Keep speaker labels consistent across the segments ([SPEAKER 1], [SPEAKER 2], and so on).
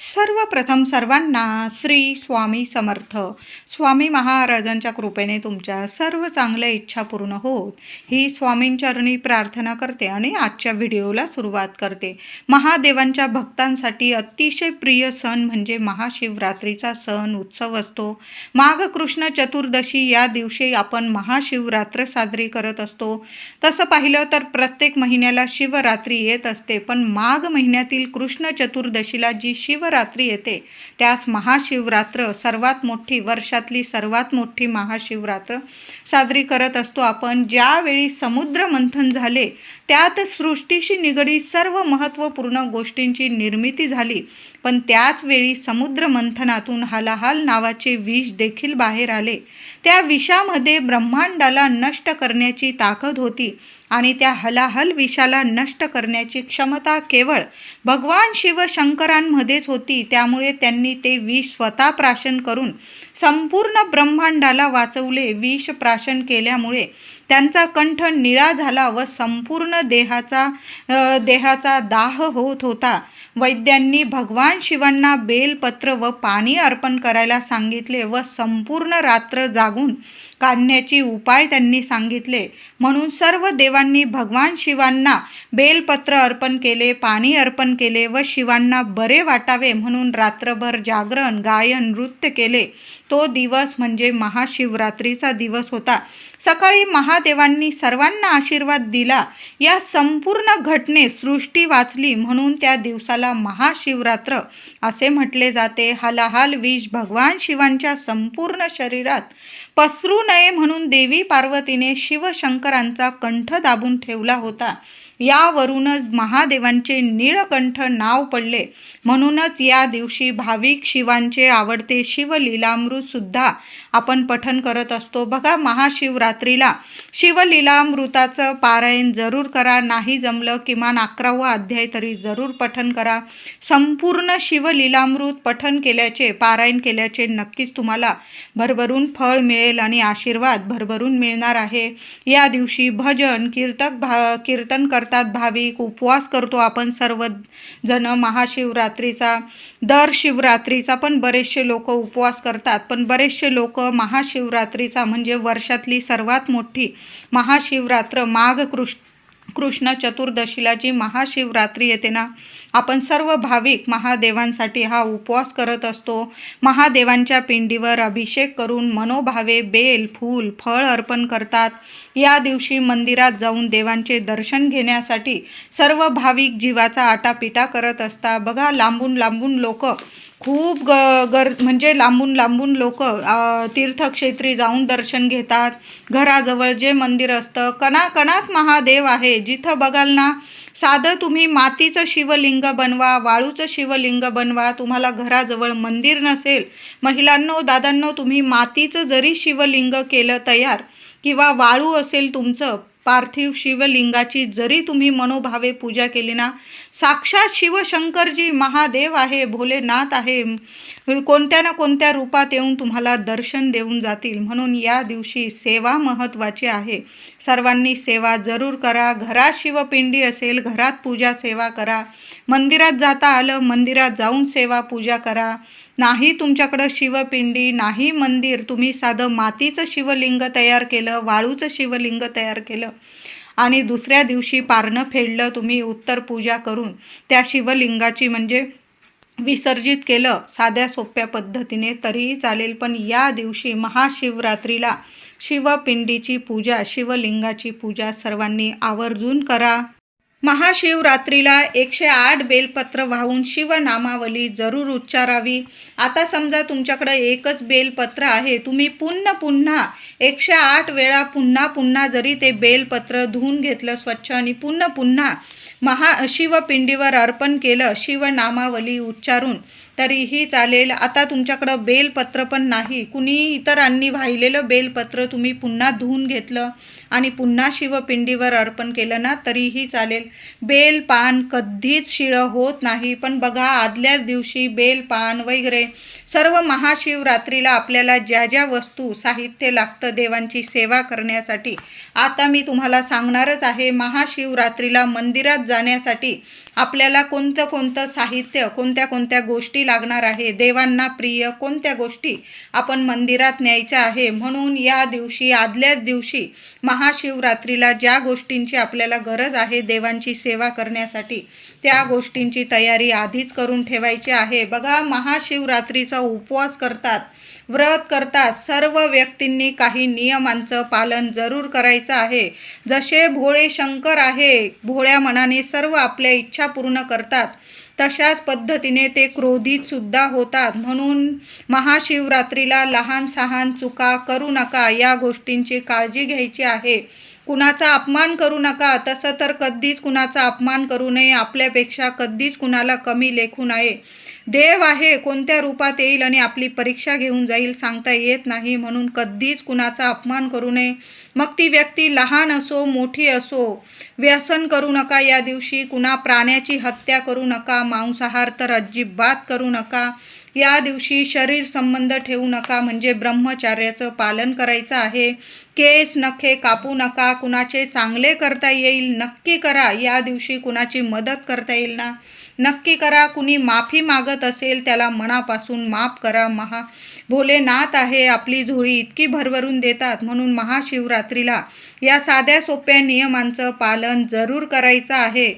[SPEAKER 1] सर्वप्रथम सर्वांना श्री स्वामी समर्थ. स्वामी महाराजांच्या कृपेने तुमच्या सर्व चांगल्या इच्छा पूर्ण होत. ही स्वामींचरणी प्रार्थना करते आणि आजच्या व्हिडिओला सुरुवात करते. महादेवांच्या भक्तांसाठी अतिशय प्रिय सण म्हणजे महाशिवरात्रीचा सण उत्सव असतो. माघ कृष्ण चतुर्दशी या दिवशी आपण महाशिवरात्र साजरी करत असतो. तसं पाहिलं तर प्रत्येक महिन्याला शिवरात्री येत असते पण माघ महिन्यातील कृष्ण चतुर्दशीला जी शिव शिवरात्री येते. त्यास महाशिवरात्र सर्वात मोठी वर्षातली सर्वात मोठी महाशिवरात्र साजरी करत असतो. आपण ज्यावेळी समुद्र मंथन झाले त्यात सृष्टीशी निगडीत सर्व महत्त्वपूर्ण गोष्टींची निर्मिती झाली. पण त्याच वेळी समुद्र मंथनातून हलाहल नावाचे विष देखील बाहेर आले. त्या विषामध्ये ब्रह्मांडाला नष्ट करण्याची ताकद होती. आणि त्या हलाहल विषाला नष्ट करण्याची क्षमता केवळ भगवान शिवशंकरांमध्येच होती. त्यामुळे त्यांनी ते विष स्वतः प्राशन करून संपूर्ण ब्रह्मांडाला वाचवले. विष प्राशन केल्यामुळे त्यांचा कंठ निळा झाला व संपूर्ण देहाचा देहाचा दाह होत होता. वैद्यांनी भगवान शिवांना बेलपत्र व पाणी अर्पण करायला सांगितले व संपूर्ण रात्र जागून काढण्याची उपाय त्यांनी सांगितले. म्हणून सर्व देवांनी भगवान शिवांना बेलपत्र अर्पण केले पाणी अर्पण केले व शिवांना बरे वाटावे म्हणून रात्रभर जागरण गायन नृत्य केले. तो दिवस म्हणजे महाशिवरात्रीचा दिवस होता. सकाळी महादेवांनी सर्वांना आशीर्वाद दिला. या संपूर्ण घटने सृष्टी वाचली म्हणून त्या दिवसाला महाशिवरात्र असे म्हटले जाते. हलाहाल विष भगवान शिवांच्या संपूर्ण शरीरात पसरू नये म्हणून देवी पार्वतीने शिवशंकर शिवशंकरांचा कंठ दाबून ठेवला होता. यावरूनच महादेवांचे निळकंठ नाव पडले. म्हणूनच या दिवशी भाविक शिवांचे आवडते शिवलीलामृत सुद्धा आपण पठन करत असतो. बघा महाशिवरात्रीला शिवलीलामृताचं पारायण जरूर करा. नाही जमलं किमान अकरावं अध्याय तरी जरूर पठन करा. संपूर्ण शिवलीलामृत पठन केल्याचे पारायण केल्याचे नक्कीच तुम्हाला भरभरून फळ मिळेल आणि आशीर्वाद भरभरून मिळणार आहे. या दिवशी भजन कीर्तक भा कीर्तन करतात भाविक. उपवास करतो आपण सर्व जण महाशिवरात्रीचा. दर शिवरात्रीचा पण बरेचसे लोक उपवास करतात. पण बरेचसे लोक महाशिवरात्रीचा म्हणजे वर्षातली सर्वात मोठी महाशिवरात्र माघ कृष कृष्ण चतुर्दशीला जी महाशिवरात्री येते ना. आपण सर्व भाविक महादेवांसाठी हा उपवास करत असतो. महादेवांच्या पिंडीवर अभिषेक करून मनोभावे बेल फूल फळ अर्पण करतात. या दिवशी मंदिरात जाऊन देवांचे दर्शन घेण्यासाठी सर्व भाविक जीवाचा आटापिटा करत असता बघा लांबून लांबून लोक खूप ग गर म्हणजे लांबून लांबून लोक तीर्थक्षेत्री जाऊन दर्शन घेतात. घराजवळ जे मंदिर असतं कणाकणात महादेव आहे. जिथं बघाल ना साधं तुम्ही मातीचं शिवलिंग बनवा वाळूचं शिवलिंग बनवा तुम्हाला घराजवळ मंदिर नसेल. महिलांनो दादांनो तुम्ही मातीचं जरी शिवलिंग केलं तयार किंवा वाळू असेल तुमचं पार्थिव शिवलिंगाची जरी तुम्ही मनोभावे पूजा केली ना साक्षात शिवशंकरजी महादेव आहे भोलेनाथ आहे कोणत्या ना कोणत्या रूपात येऊन तुम्हाला दर्शन देऊन जातील. म्हणून या दिवशी सेवा महत्त्वाची आहे. सर्वांनी सेवा जरूर करा. घरात शिवपिंडी असेल घरात पूजा सेवा करा. मंदिरात जाता आलं मंदिरात जाऊन सेवा पूजा करा. नाही तुमच्याकडं शिवपिंडी नाही मंदिर. तुम्ही साधं मातीचं शिवलिंग तयार केलं वाळूचं शिवलिंग तयार केलं. आणि दुसऱ्या दिवशी पारणं फेडलं तुम्ही उत्तर पूजा करून त्या शिवलिंगाची म्हणजे विसर्जित केलं साध्या सोप्या पद्धतीने तरीही चालेल. पण या दिवशी महाशिवरात्रीला शिवपिंडीची पूजा शिवलिंगाची पूजा सर्वांनी आवर्जून करा. महाशिवरात्रीला एकशे आठ बेलपत्र वाहून शिवनामावली जरूर उच्चारावी. आता समजा तुमच्याकडं एकच बेलपत्र आहे तुम्ही पुन्हा पुन्हा एकशे आठ वेळा पुन्हा पुन्हा जरी ते बेलपत्र धुवून घेतलं स्वच्छ आणि पुन्हा पुन्हा महा शिवपिंडीवर अर्पण केलं शिवनामावली उच्चारून तरीही चालेल. आता तुमच्याकडं बेलपत्र पण नाही. कुणी इतरांनी वाहिलेलं बेलपत्र तुम्ही पुन्हा धुवून घेतलं आणि पुन्हा शिवपिंडीवर अर्पण केलं ना तरीही चालेल. बेल पान कधीच शिळं होत नाही. पण बघा आदल्याच दिवशी बेल पान वगैरे सर्व महाशिवरात्रीला आपल्याला ज्या ज्या वस्तू साहित्य लागतं देवांची सेवा करण्यासाठी आता मी तुम्हाला सांगणारच आहे महाशिवरात्रीला मंदिरात जाण्यासाठी आपल्याला कोणतं कोणतं साहित्य कोणत्या कोणत्या गोष्टी लागणार आहे. देवांना प्रिय कोणत्या गोष्टी आपण मंदिरात न्यायच्या आहे? म्हणून या दिवशी आदल्याच दिवशी महाशिवरात्रीला ज्या गोष्टींची आपल्याला गरज आहे देवांची सेवा करण्यासाठी त्या गोष्टींची तयारी आधीच करून ठेवायची आहे. बघा महाशिवरात्रीचा उपवास करतात व्रत करतात सर्व व्यक्तींनी काही नियमांचं पालन जरूर करायचं आहे. जसे भोळे शंकर आहे भोळ्या मनाने सर्व आपल्या इच्छा पूर्ण करतात. तशाच पद्धतीने ते क्रोधित सुद्धा होतात. म्हणून महाशिवरात्रीला लहान सहान चुका करू नका या गोष्टींची काळजी घ्यायची आहे. कुणाचा अपमान करू नका तसं तर कधीच कुणाचा अपमान करू नये. आपल्यापेक्षा कधीच कुणाला कमी लेखू नये. देव आहे कोणत्या रूपात येईल आणि आपली परीक्षा घेऊन जाईल सांगता येत नाही म्हणून कधीच कुणाचा अपमान करू नये. मग ती व्यक्ती लहान असो मोठी असो व्यसन करू नका या दिवशी कुणा प्राण्याची हत्या करू नका मांसाहार तर अजिबात करू नका. या दिवशी शरीर संबंध ठेवू नका म्हणजे ब्रह्मचार्याचं पालन करायचं आहे. केस नखे कापू नका कुणाचे चांगले करता येईल नक्की करा या दिवशी कुणाची मदत करता येईल ना? नक्की करा कुणी माफी मागत असेल त्याला मनापासून माफ करा महा भोलेनाथ आहे आपली झोळी इतकी भरभरून देतात म्हणून महाशिवरात्रीला या साध्या सोप्या नियमांचं पालन जरूर करायचं आहे.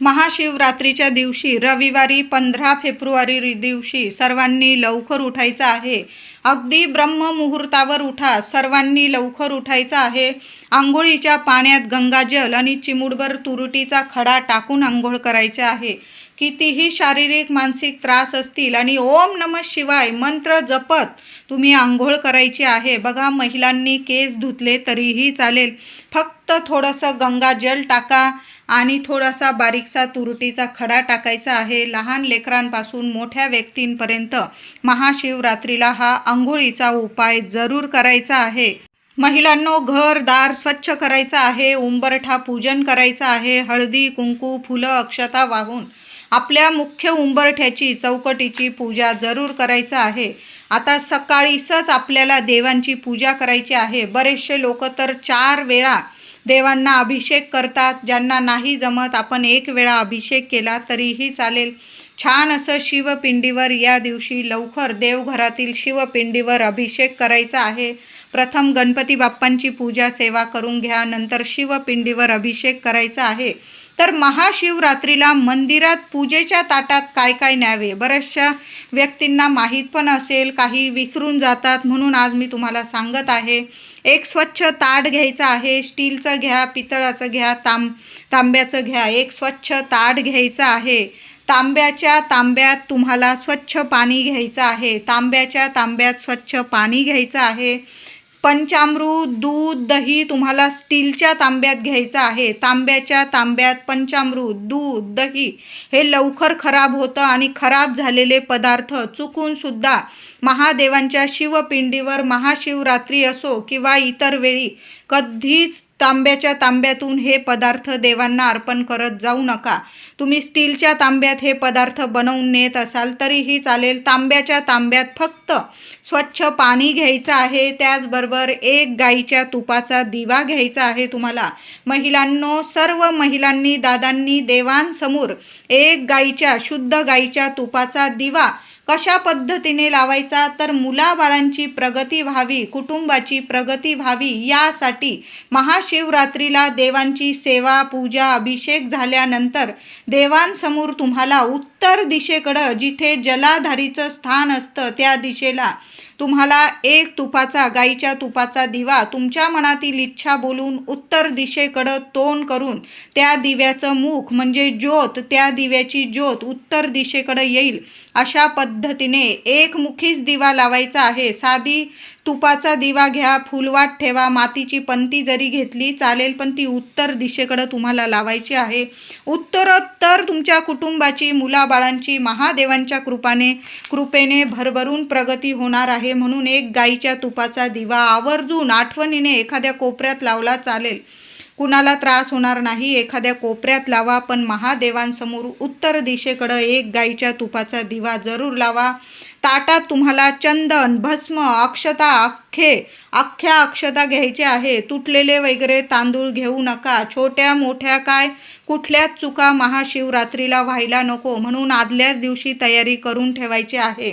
[SPEAKER 1] महाशिवरात्रीच्या दिवशी रविवारी पंधरा फेब्रुवारी दिवशी सर्वांनी लवकर उठायचं आहे. अगदी ब्रह्ममुहूर्तावर उठा सर्वांनी लवकर उठायचं आहे. आंघोळीच्या पाण्यात गंगाजल आणि चिमुडभर तुरटीचा खडा टाकून आंघोळ करायचे आहे. कितीही शारीरिक मानसिक त्रास असतील आणि ओम नम शिवाय मंत्र जपत तुम्ही आंघोळ करायची आहे. बघा महिलांनी केस धुतले तरीही चालेल. फक्त थोडंसं गंगाजल टाका आणि थोडासा बारीकसा तुरटीचा खडा टाकायचा आहे. लहान लेकरांपासून मोठ्या व्यक्तींपर्यंत महाशिवरात्रीला हा आंघोळीचा उपाय जरूर करायचा आहे. महिलांनो घर दार स्वच्छ करायचं आहे. उंबरठा पूजन करायचं आहे. हळदी कुंकू फुलं अक्षता वाहून आपल्या मुख्य उंबरठ्याची चौकटीची पूजा जरूर करायचं आहे. आता सकाळीसच आपल्याला देवांची पूजा करायची आहे. बरेचसे लोक तर चार वेळा देवांना अभिषेक करतात. ज्यांना नाही जमत आपण एक वेळा अभिषेक केला तरीही चालेल. छान असं शिवपिंडीवर या दिवशी लवकर देवघरातील शिवपिंडीवर अभिषेक करायचा आहे. प्रथम गणपती बाप्पांची पूजा सेवा करून घ्या नंतर शिवपिंडीवर अभिषेक करायचा आहे. तर महाशिवरात्रीला मंदिरात पूजेच्या ताटात काय काय न्यावे? बऱ्याचशा व्यक्तींना माहीत पण असेल काही विसरून जातात. म्हणून आज मी तुम्हाला सांगत आहे एक स्वच्छ ताट घ्यायचं आहे. स्टीलचं घ्या पितळाचं घ्या तांब तांब्याचं घ्या. एक स्वच्छ ताट घ्यायचं आहे. तांब्याच्या तांब्यात तुम्हाला स्वच्छ पाणी घ्यायचं आहे. तांब्याच्या तांब्यात स्वच्छ पाणी घ्यायचं आहे. पंचामृत दूध दही तुम्हाला स्टीलच्या तांब्यात घ्यायचं आहे. तांब्याच्या तांब्यात पंचामृत दूध दही हे लवकर खराब होतं आणि खराब झालेले पदार्थ चुकूनसुद्धा महादेवांच्या शिवपिंडीवर महाशिवरात्री असो किंवा इतर वेळी कधीच तांब्याच्या तांब्यातून हे पदार्थ देवांना अर्पण करत जाऊ नका. तुम्ही स्टीलच्या तांब्यात हे पदार्थ बनवून नेत असाल तरीही चालेल. तांब्याच्या तांब्यात फक्त स्वच्छ पाणी घ्यायचं आहे. त्याचबरोबर एक गाईच्या तुपाचा दिवा घ्यायचा आहे तुम्हाला. महिलांनो सर्व महिलांनी दादांनी देवांसमोर एक गाईच्या शुद्ध गाईच्या तुपाचा दिवा कशा पद्धतीने लावायचा? तर मुलाबाळांची प्रगती व्हावी कुटुंबाची प्रगती व्हावी यासाठी महाशिवरात्रीला देवांची सेवा पूजा अभिषेक झाल्यानंतर देवांसमोर तुम्हाला उत्तर दिशेकडं जिथे जलाधारीचं स्थान असतं त्या दिशेला तुम्हाला एक तुपाचा गाईच्या तुपाचा दिवा तुमच्या मनातील इच्छा बोलून उत्तर दिशेकडं तोंड करून त्या दिव्याचं मुख म्हणजे ज्योत त्या दिव्याची ज्योत उत्तर दिशेकडं येईल अशा पद्धतीने एकमुखीच दिवा लावायचा आहे. साधी तुपाचा दिवा घ्या फुलवाट ठेवा मातीची पंती जरी घेतली चालेल पण ती उत्तर दिशेकडं तुम्हाला लावायची आहे. उत्तरोत्तर तुमच्या कुटुंबाची मुलाबाळांची महादेवांच्या कृपाने कृपेने भरभरून प्रगती होणार आहे म्हणून एक गाईच्या तुपाचा दिवा आवर्जून आठवणीने एखाद्या कोपऱ्यात लावला चालेल. कुणाला त्रास होणार नाही एखाद्या कोपऱ्यात लावा पण महादेवांसमोर उत्तर दिशेकडं एक गाईच्या तुपाचा दिवा जरूर लावा. ताटात तुम्हाला चंदन भस्म अक्षता अख्खे अख्ख्या अक्षता घ्यायचे आहे. तुटलेले वगैरे तांदूळ घेऊ नका. छोट्या मोठ्या काय? कुठल्याच चुका महाशिवरात्रीला व्हायला नको म्हणून आदल्याच दिवशी तयारी करून ठेवायची आहे.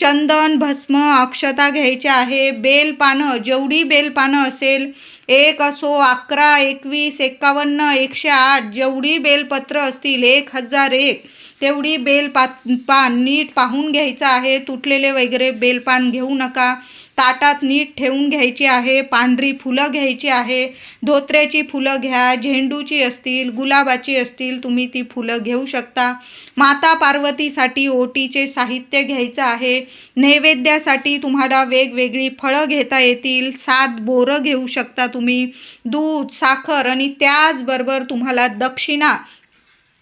[SPEAKER 1] चंदन भस्म अक्षता घ्यायचे आहे. बेल पानं जेवढी बेलपानं असेल एक असो अकरा एकवीस एकावन्न एकशे आठ जेवढी बेलपत्र असतील एक हजार एक तेवढी बेल पा पान नीट पाहून घ्यायचं आहे. तुटलेले वगैरे बेलपान घेऊ नका. ताटात नीट ठेवून घ्यायची आहे पांढरी फुलं घ्यायची आहे धोत्र्याची फुलं घ्या झेंडूची असतील गुलाबाची असतील तुम्ही ती फुलं घेऊ शकता. माता पार्वतीसाठी ओटीचे साहित्य घ्यायचं आहे. नैवेद्यासाठी तुम्हाला वेगवेगळी फळं घेता येतील. सात बोरं घेऊ शकता तुम्ही. दूध साखर आणि त्याचबरोबर तुम्हाला दक्षिणा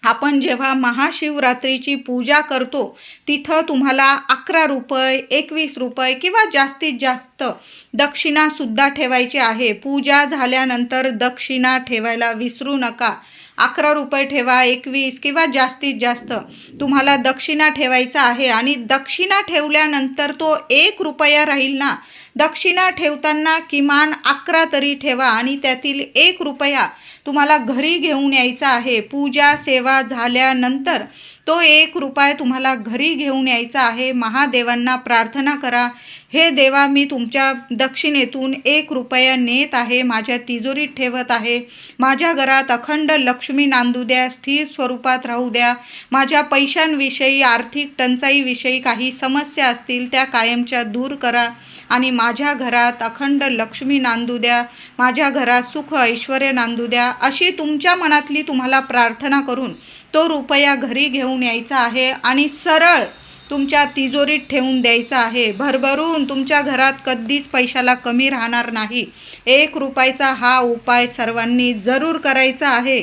[SPEAKER 1] आपण जेव्हा महाशिवरात्रीची पूजा करतो तिथं तुम्हाला अकरा रुपये एकवीस रुपये किंवा जास्तीत जास्त दक्षिणासुद्धा ठेवायची आहे. पूजा झाल्यानंतर दक्षिणा ठेवायला विसरू नका. अकरा रुपये ठेवा एकवीस किंवा जास्तीत जास्त. तुम्हाला दक्षिणा ठेवायचा आहे आणि दक्षिणा ठेवल्यानंतर तो एक रुपया राहील ना दक्षिणा ठेवताना किमान अकरा तरी ठेवा आणि त्यातील एक रुपया तुम्हाला घरी घेऊन यायचा आहे. पूजा सेवा झाल्यानंतर तो एक रुपया तुम्हाला घरी घेऊन यायचा आहे. महादेवांना प्रार्थना करा. हे देवा मी तुमच्या दक्षिणेतून एक रुपया नेत आहे. माझ्या तिजोरीत ठेवत आहे. माझ्या घरात अखंड लक्ष्मी नांदू द्या. स्थिर स्वरूपात राहू द्या. माझ्या पैशांविषयी आर्थिक टंचाईविषयी काही समस्या असतील त्या कायमच्या दूर करा. आणि माझ्या घरात अखंड लक्ष्मी नांदू द्या. माझ्या घरात सुख ऐश्वर नांदू द्या. अशी तुमच्या मनातली तुम्हाला प्रार्थना करून तो रुपया घरी घेऊन यायचा आहे आणि सरळ तुमच्या तिजोरीत ठेवून द्यायचा आहे. भरभरून तुमच्या घरात कधीच पैशाला कमी राहणार नाही. एक रुपयाचा हा उपाय सर्वांनी जरूर करायचा आहे.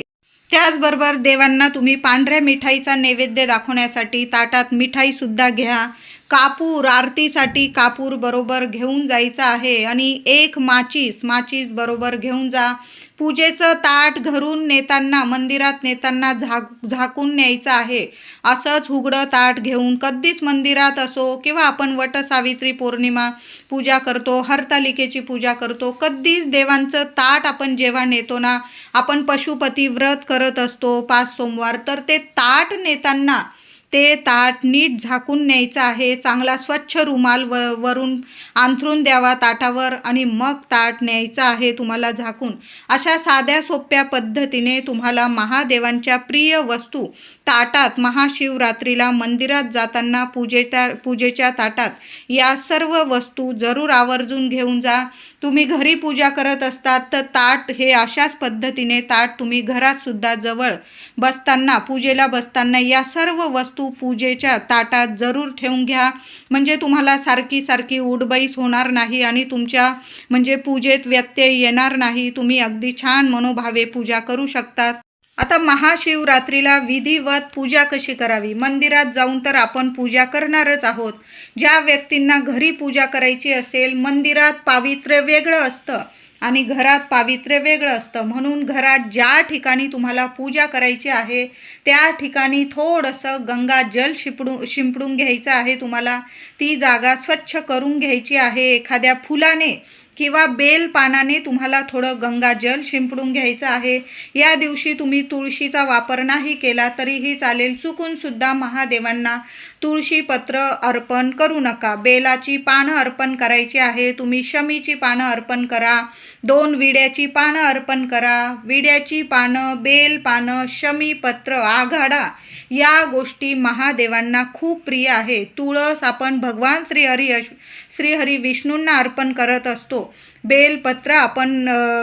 [SPEAKER 1] त्याचबरोबर देवांना तुम्ही पांढऱ्या मिठाईचा नैवेद्य दाखवण्यासाठी ताटात मिठाईसुद्धा घ्या. कापूर आरतीसाठी कापूर बरोबर घेऊन जायचं आहे आणि एक माचीस माचीस बरोबर घेऊन जा. पूजेचं ताट घरून नेताना मंदिरात नेताना झाक झाकून न्यायचं आहे. असंच हुगडं ताट घेऊन कधीच मंदिरात असो किंवा आपण वटसावित्री पौर्णिमा पूजा करतो हरतालिकेची पूजा करतो कधीच देवांचं ताट आपण जेव्हा नेतो ना आपण पशुपती व्रत करत असतो पाच सोमवार तर ते ताट नेताना ते ताट नीट झाकून न्यायचं आहे. चांगला स्वच्छ रुमाल व वरून अंथरून द्यावा ताटावर आणि मग ताट न्यायचं आहे तुम्हाला झाकून. अशा साध्या सोप्या पद्धतीने तुम्हाला महादेवांच्या प्रिय वस्तू ताटात महाशिवरात्रीला मंदिरात जाताना पूजेच्या पूजेच्या ताटात या सर्व वस्तू जरूर आवर्जून घेऊन जा. तुम्ही घरी पूजा करत असतात तर ताट हे अशाच पद्धतीने ताट तुम्ही घरातसुद्धा जवळ बसताना पूजेला बसताना या सर्व वस्तू पूजेच्या ताटात जरूर ठेवून घ्या. म्हणजे तुम्हाला सारखी सारखी उडबाईस होणार नाही आणि तुमच्या म्हणजे पूजेत व्यत्यय येणार नाही. तुम्ही अगदी छान मनोभावे पूजा करू शकतात. आता महाशिवरात्रीला विधिवत पूजा कशी करावी? मंदिरात जाऊन तर आपण पूजा करणारच आहोत. ज्या व्यक्तींना घरी पूजा करायची असेल मंदिरात पावित्र्य वेगळं असतं. आणि घरात पावित्र्य वेगळं असतं. म्हणून घरात ज्या ठिकाणी तुम्हाला पूजा करायची आहे त्या ठिकाणी थोडंसं गंगा जल शिपडू शिंपडून घ्यायचं आहे तुम्हाला. ती जागा स्वच्छ करून घ्यायची आहे. एखाद्या फुलाने किंवा बेलपानाने तुम्हाला थोडं गंगाजल शिंपडून घ्यायचं आहे. या दिवशी तुम्ही तुळशीचा वापर नाही केला तरीही चालेल. चुकूनसुद्धा महादेवांना तुळशी पत्र अर्पण करू नका. बेलाची पानं अर्पण करायची आहे. तुम्ही शमीची पानं अर्पण करा. दोन विड्याची पानं अर्पण करा. विड्याची पानं बेल पानं शमी पत्र आघाडा. या गोष्टी महादेवांना खूप प्रिय आहे. तुळस आपण भगवान श्रीहरी अश श्रीहरी विष्णूंना अर्पण करत असतो. बेलपत्र आपण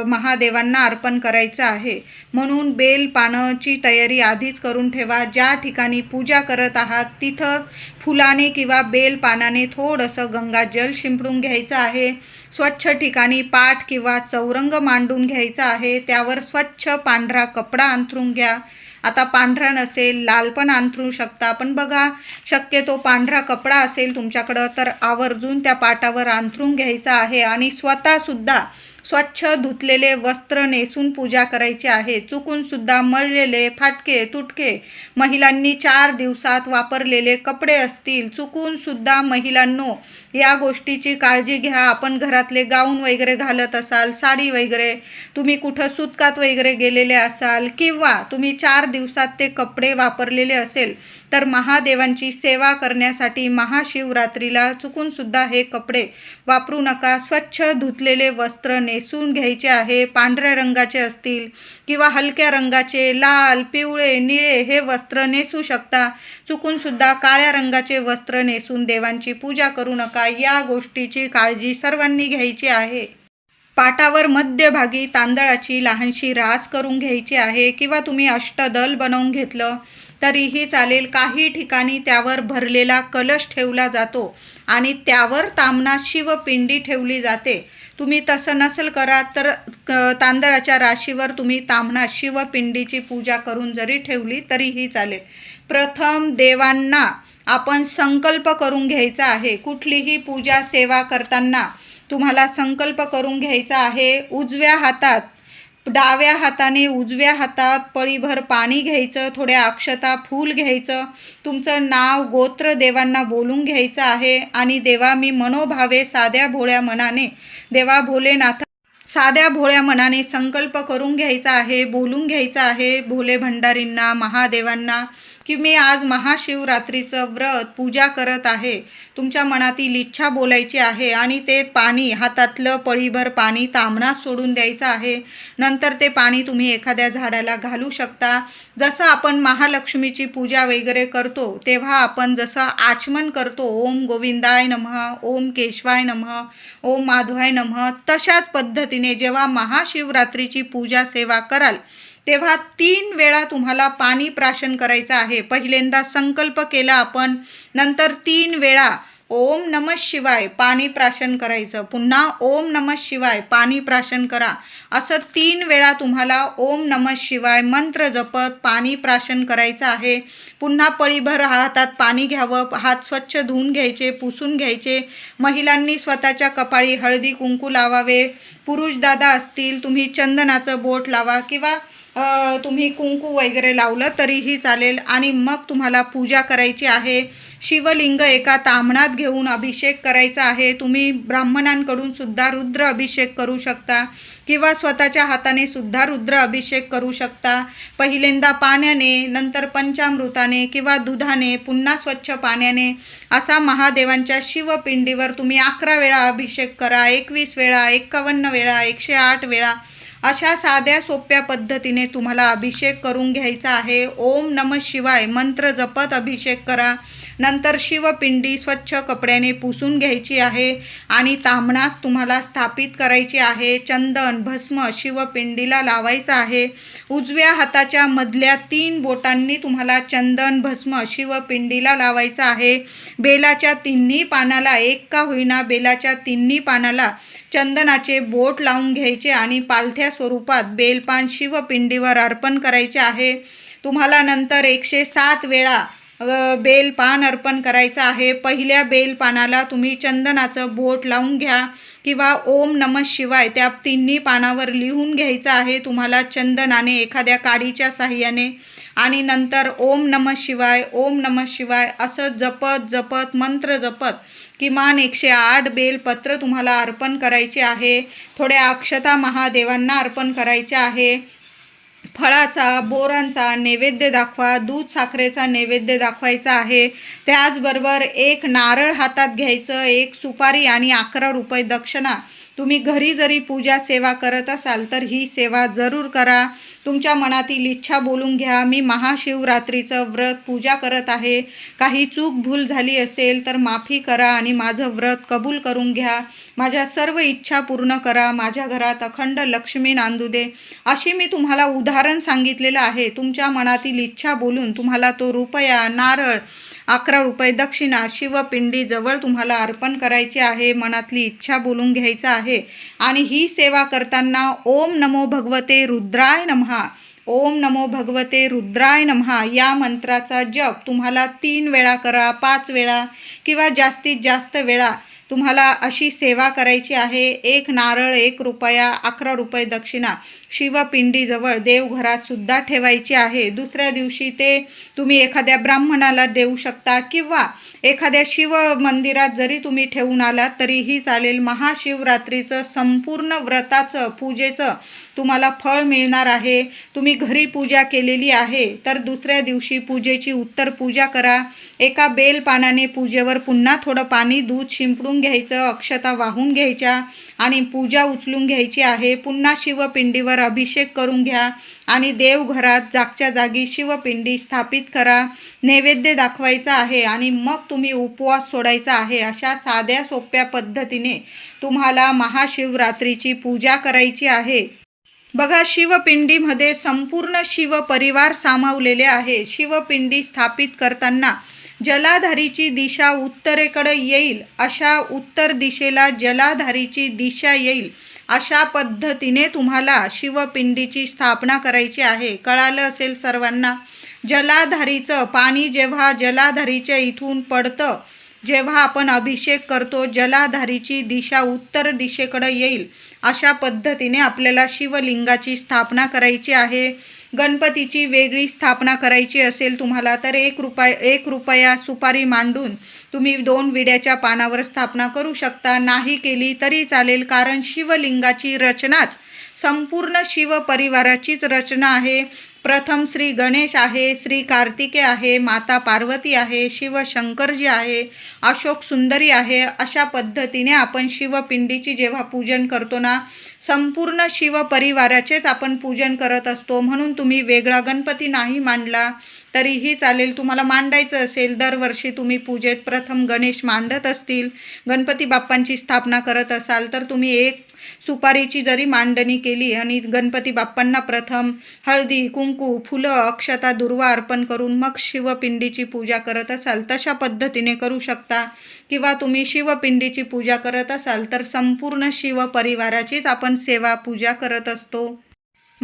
[SPEAKER 1] महादेवांना अर्पण करायचं आहे. म्हणून बेल पानाची तयारी आधीच करून ठेवा. ज्या ठिकाणी पूजा करत आहात तिथं फुलाने किंवा बेल पानाने थोडंसं गंगाजल शिंपडून घ्यायचं आहे. स्वच्छ ठिकाणी पाठ किंवा चौरंग मांडून घ्यायचा आहे. त्यावर स्वच्छ पांढरा कपडा अंथरून घ्या. आता पांढरा नसेल लाल पण अंथरू शकता. पण बघा शक्यतो पांढरा कपडा असेल तुमच्याकडं तर आवर्जून त्या पाटावर अंथरून घ्यायचा आहे आणि स्वतःसुद्धा स्वच्छ धुतलेले वस्त्र नेसून पूजा करायची आहे. चुकूनसुद्धा मळलेले फाटके तुटके महिलांनी चार दिवसात वापरलेले कपडे असतील. चुकूनसुद्धा महिलांनो या गोष्टीची काळजी घ्या. आपण घरातले गाऊन वगैरे घालत असाल साडी वगैरे तुम्ही कुठं सुतकात वगैरे गेलेले असाल किंवा तुम्ही चार दिवसात ते कपडे वापरलेले असेल तर महादेवांची सेवा करण्यासाठी महाशिवरात्रीला चुकूनसुद्धा हे कपडे वापरू नका. स्वच्छ धुतलेले वस्त्र नेसून घ्यायचे आहे. पांढऱ्या रंगाचे असतील किंवा हलक्या रंगाचे लाल पिवळे निळे हे वस्त्र नेसू शकता. चुकूनसुद्धा काळ्या रंगाचे वस्त्र नेसून देवांची पूजा करू नका. या गोष्टीची काळजी सर्वांनी घ्यायची आहे. पाटावर मध्यभागी तांदळाची लहानशी रास करून घ्यायची आहे किंवा तुम्ही अष्टदल बनवून घेतलं तरीही चालेल. काही ठिकाणी त्यावर भरलेला कलश ठेवला जातो आणि त्यावर तांबणा शिवपिंडी ठेवली जाते. तुम्ही तसं नसेल करा तर क- तांदळाच्या राशीवर तुम्ही तांबणा शिवपिंडीची पूजा करून जरी ठेवली तरीही चालेल. प्रथम देवांना आपण संकल्प करून घ्यायचा आहे. कुठलीही पूजा सेवा करताना तुम्हाला संकल्प करून घ्यायचा आहे. उजव्या हातात डाव्या हाताने उजव्या हातात पळीभर पाणी घ्यायचं थोड्या अक्षता फूल घ्यायचं. तुमचं नाव गोत्र देवांना बोलून घ्यायचं आहे आणि देवा मी मनोभावे साध्या भोळ्या मनाने देवा भोलेनाथ साध्या भोळ्या मनाने संकल्प करून घ्यायचा आहे बोलून घ्यायचा आहे. भोले भंडारींना महादेवांना की मी आज महाशिवरात्रीचं व्रत पूजा करत आहे. तुमच्या मनातील इच्छा बोलायची आहे आणि ते पाणी हातातलं पळीभर पाणी तामणात सोडून द्यायचं आहे. नंतर ते पाणी तुम्ही एखाद्या झाडाला घालू शकता. जसं आपण महालक्ष्मीची पूजा वगैरे करतो तेव्हा आपण जसं आचमन करतो ओम गोविंदाय नमः ओम केशवाय नमः ओम माधवाय नमः तशाच पद्धतीने जेव्हा महाशिवरात्रीची पूजा सेवा कराल तेव्हा तीन वेळा तुम्हाला पाणी प्राशन करायचं आहे. पहिल्यांदा संकल्प केला आपण. नंतर तीन वेळा ओम नम शिवाय पाणी प्राशन करायचं. पुन्हा ओम नम शिवाय पाणी प्राशन करा. असं तीन वेळा तुम्हाला ओम नम शिवाय मंत्र जपत पाणी प्राशन करायचं आहे. पुन्हा पळीभर हातात पाणी घ्यावं. हात स्वच्छ धुवून घ्यायचे पुसून घ्यायचे. महिलांनी स्वतःच्या कपाळी हळदी कुंकू लावावे. पुरुष दादा असतील तुम्ही चंदनाचं बोट लावा किंवा तुम्ही कुंकू वगैरे लावलं तरीही चालेल. आणि मग तुम्हाला पूजा करायची आहे. शिवलिंग एका तांबणात घेऊन अभिषेक करायचा आहे. तुम्ही ब्राह्मणांकडून सुद्धा रुद्र अभिषेक करू शकता किंवा स्वतःच्या हाताने सुद्धा रुद्र अभिषेक करू शकता. पहिल्यांदा पाण्याने नंतर पंचामृताने किंवा दुधाने पुन्हा स्वच्छ पाण्याने असा महादेवांच्या शिवपिंडीवर तुम्ही अकरा वेळा अभिषेक करा. एकवीस वेळा एक्कावन्न वेळा एकशे आठ वेळा अशा साध्या सोप्या पद्धतीने तुम्हाला अभिषेक करून घ्यायचा आहे. ओम नम शिवाय मंत्र जपत अभिषेक करा. नंतर शिवपिंडी स्वच्छ कपड्याने पुसून घ्यायची आहे आणि तांबणास तुम्हाला स्थापित करायची आहे. चंदन भस्म शिवपिंडीला लावायचं आहे. उजव्या हाताच्या मधल्या तीन बोटांनी तुम्हाला चंदन भस्म शिवपिंडीला लावायचं आहे. बेलाच्या तिन्ही पानाला एक का होईना बेलाच्या तिन्ही पानाला चंदनाचे बोट लावून घ्यायचे आणि पालथ्या स्वरूपात बेलपान शिवपिंडीवर अर्पण करायचे आहे. तुम्हाला नंतर एकशे सात वेळा बेलपान अर्पण करायचं आहे. पहिल्या बेलपानाला तुम्ही चंदनाचं बोट लावून घ्या किंवा ओम नम शिवाय त्या तिन्ही पानावर लिहून घ्यायचं आहे. तुम्हाला चंदनाने एखाद्या काडीच्या साह्याने आणि नंतर ओम नम शिवाय ओम नम शिवाय असं जपत जपत मंत्र जपत किमान एकशे आठ बेलपत्र तुम्हाला अर्पण करायचे आहे. थोड्या अक्षता महादेवांना अर्पण करायचे आहे. फळाचा बोरांचा नैवेद्य दाखवा दूध साखरेचा नैवेद्य दाखवायचा आहे. त्याचबरोबर एक नारळ हातात घ्यायचं एक सुपारी आणि अकरा रुपये दक्षिणा तुम्ही घरी जरी पूजा सेवा करत असाल तर ही सेवा जरूर करा. तुमच्या मनातील इच्छा बोलून घ्या. मी महाशिवरात्रीचं व्रत पूजा करत आहे. काही चूक भूल झाली असेल तर माफी करा आणि माझं व्रत कबूल करून घ्या. माझ्या सर्व इच्छा पूर्ण करा. माझ्या घरात अखंड लक्ष्मी नांदू दे. अशी मी तुम्हाला उदाहरण सांगितलेलं आहे. तुमच्या मनातील इच्छा बोलून तुम्हाला तो रुपया नारळ अकरा रुपये दक्षिणा शिवपिंडी जवळ तुम्हाला अर्पण करायची आहे मनातली इच्छा बोलून घ्यायचा आहे. आणि ही सेवा करताना ओम नमो भगवते रुद्राय नमहा. ओम नमो भगवते रुद्राय नमहा. या मंत्राचा जप तुम्हाला तीन वेळा करा पाच वेळा किंवा जास्तीत जास्त वेळा. तुम्हाला अशी सेवा करायची आहे. एक नारळ एक रुपया अकरा रुपये दक्षिणा शिवपिंडीजवळ देवघरातसुद्धा ठेवायची आहे. दुसऱ्या दिवशी ते तुम्ही एखाद्या ब्राह्मणाला देऊ शकता किंवा एखाद्या शिव मंदिरात जरी तुम्ही ठेवून आलात तरीही चालेल. महाशिवरात्रीचं संपूर्ण व्रताचं पूजेचं तुम्हाला फळ मिळणार आहे. तुम्ही घरी पूजा केलेली आहे. तर दुसऱ्या दिवशी पूजेची उत्तर पूजा करा. एका बेल पानाने पूजेवर पुन्हा थोडं पाणी दूध शिंपडून घ्यायचं अक्षता वाहून घ्यायच्या आणि पूजा उचलून घ्यायची आहे. पुन्हा शिवपिंडीवर अभिषेक करून घ्या आणि देवघरात जागच्या जागी शिवपिंडी स्थापित करा. नैवेद्य दाखवायचा आहे आणि मग तुम्ही उपवास सोडायचा आहे. अशा साध्या सोप्या पद्धतीने तुम्हाला महाशिवरात्रीची पूजा करायची आहे. बघा शिवपिंडीमध्ये संपूर्ण शिव परिवार सामावलेले आहे. शिवपिंडी स्थापित करताना जलाधारीची दिशा उत्तरेकडे येईल अशा उत्तर दिशेला जलाधारीची दिशा येईल अशा पद्धतीने तुम्हाला शिवपिंडीची स्थापना करायची आहे. कळालं असेल सर्वांना? जलाधारीचं पाणी जेव्हा जलाधारीच्या इथून पडतं जेव्हा आपण अभिषेक करतो जलाधारीची दिशा उत्तर दिशेकडे येईल. अशा पद्धतीने आपल्याला शिवलिंगाची स्थापना करायची आहे. गणपतीची वेगळी स्थापना करायची असेल तुम्हाला तर एक रुपया एक रुपया सुपारी मांडून तुम्ही दोन विड्याच्या पानावर स्थापना करू शकता. नाही केली तरी चालेल कारण शिवलिंगाची रचनाच संपूर्ण शिव परिवाराचीच रचना आहे. प्रथम श्री गणेश आहे श्री कार्तिके आहे माता पार्वती आहे शिव शंकरजी आहे अशोक सुंदरी आहे अशा पद्धतीने आपण शिवपिंडीची जेव्हा पूजन करतो ना संपूर्ण शिव परिवाराचेच आपण पूजन करत असतो. म्हणून तुम्ही वेगळा गणपती नाही मांडला तरीही चालेल. तुम्हाला मांडायचं असेल दरवर्षी तुम्ही पूजेत प्रथम गणेश मांडत असतील गणपती बाप्पांची स्थापना करत असाल तर तुम्ही एक सुपारीची जरी मांडणी केली आणि गणपती बाप्पांना प्रथम हळदी कुंकू फुलं अक्षता दुर्वा अर्पण करून मग शिवपिंडीची पूजा करत असाल तशा पद्धतीने करू शकता. किंवा तुम्ही शिवपिंडीची पूजा करत असाल तर संपूर्ण शिव परिवाराचीच आपण सेवा पूजा करत असतो.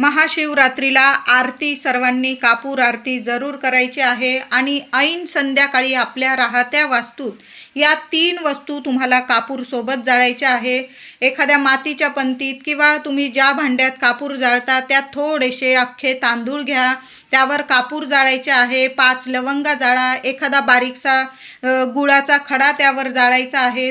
[SPEAKER 1] महाशिवरात्रीला आरती सर्वांनी कापूर आरती जरूर करायची आहे आणि ऐन संध्याकाळी आपल्या राहत्या वास्तूत या तीन वस्तू तुम्हाला कापूर सोबत जाळायच्या आहे. एखाद्या मातीच्या पंतीत किंवा तुम्ही ज्या भांड्यात कापूर जाळता त्यात थोडेसे अख्खे तांदूळ घ्या. त्यावर कापूर जाळायचे आहे पाच लवंगा जाळा. एखादा बारीकसा गुळाचा खडा त्यावर जाळायचा आहे.